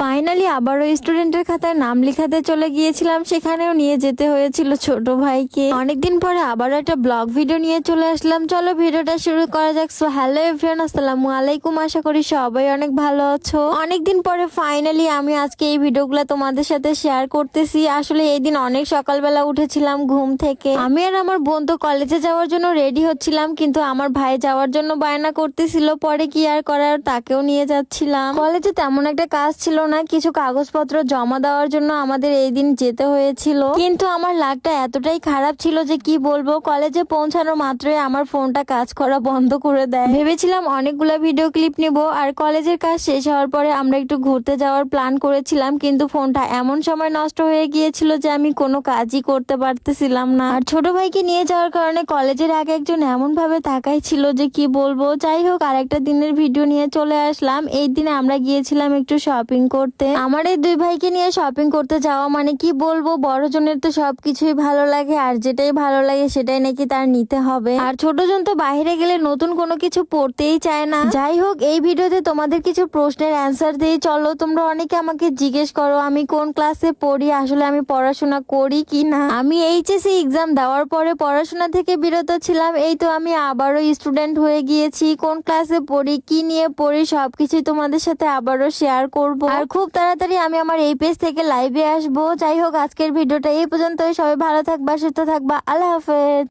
Finally আবারও স্টুডেন্টের খাতায় নাম লিখাতে চলে গিয়েছিলাম। সেখানেও নিয়ে যেতে হয়েছিল ছোট ভাইকে। অনেকদিন পরে আবারও একটা ব্লগ ভিডিও নিয়ে চলে আসলাম। চলো ভিডিওটা শুরু করা যাক। সো হ্যালো এভরিওয়ান আসসালামু আলাইকুম। আশা করি সবাই অনেক ভালো আছো। অনেকদিন পরে ফাইনালি আমি আজকে এই ভিডিওগুলো তোমাদের সাথে শেয়ার করতেছি। আসলে এই দিন অনেক সকালবেলা উঠেছিলাম ঘুম থেকে। আমি আর আমার বোন তো কলেজে যাওয়ার জন্য রেডি হচ্ছিলাম, কিন্তু আমার ভাই যাওয়ার জন্য বায়না করতেছিল। পরে কি আর করার তাকেও নিয়ে যাচ্ছিলাম। কলেজে তেমন একটা কাজ ছিল না কিছু কাগজপত্র জমা দেওয়ার জন্য আমাদের এই দিন যেতে হয়েছিল। কিন্তু আমার লাগটা এতটাই খারাপ ছিল যে কি বলব, কলেজে পৌঁছানো মাত্রই আমার ফোনটা কাজ করা বন্ধ করে দেয়। ভেবেছিলাম অনেকগুলো ভিডিও ক্লিপ নিব আর কলেজের কাজ শেষ হওয়ার পরে আমরা একটু ঘুরতে যাওয়ার প্ল্যান করেছিলাম, কিন্তু ফোনটা এমন সময় নষ্ট হয়ে গিয়েছিল যে আমি কোনো কাজই করতে পারতেছিলাম না। আর ছোট ভাইকে নিয়ে যাওয়ার কারণে কলেজের আগে একজন এমন ভাবে তাকাই ছিল যে কি বলব। যাই হোক, আরেকটা দিনের ভিডিও নিয়ে চলে আসলাম। এই দিনে আমরা গিয়েছিলাম একটু শপিং করতে। আমার এই দুই ভাইকে নিয়ে শপিং করতে যাওয়া মানে কি বলব? বড় জনের তো সবকিছুই ভালো লাগে, আর যেটাই ভালো লাগে সেটাই নাকি তার নিতে হবে। আর ছোট জন তো বাইরে গেলে নতুন কোনো কিছু পড়তেই চায় না। যাই হোক, এই ভিডিওতে তোমাদের কিছু প্রশ্নের অ্যান্সার দিই। চলো, তোমরা অনেকে আমাকে জিজ্ঞেস করো, আমি কোন ক্লাসে পড়ি, আসলে আমি পড়াশোনা করি কি না? আমি এইচএসসি এক্সাম দেওয়ার পরে পড়াশোনা থেকে বিরত ছিলাম, এই তো আমি আবারও স্টুডেন্ট হয়ে গিয়েছি। কোন ক্লাসে পড়ি, কি নিয়ে পড়ি, সবকিছুই তোমাদের সাথে আবারও শেয়ার করব। আর খুব তাড়াতাড়ি আমি আমার এই পেজ থেকে লাইভে আসব। যাই হোক, আজকের ভিডিওটা এই পর্যন্তই। সবাই ভালো থাকবা, সুস্থ থাকবা। আল্লাহ হাফেজ।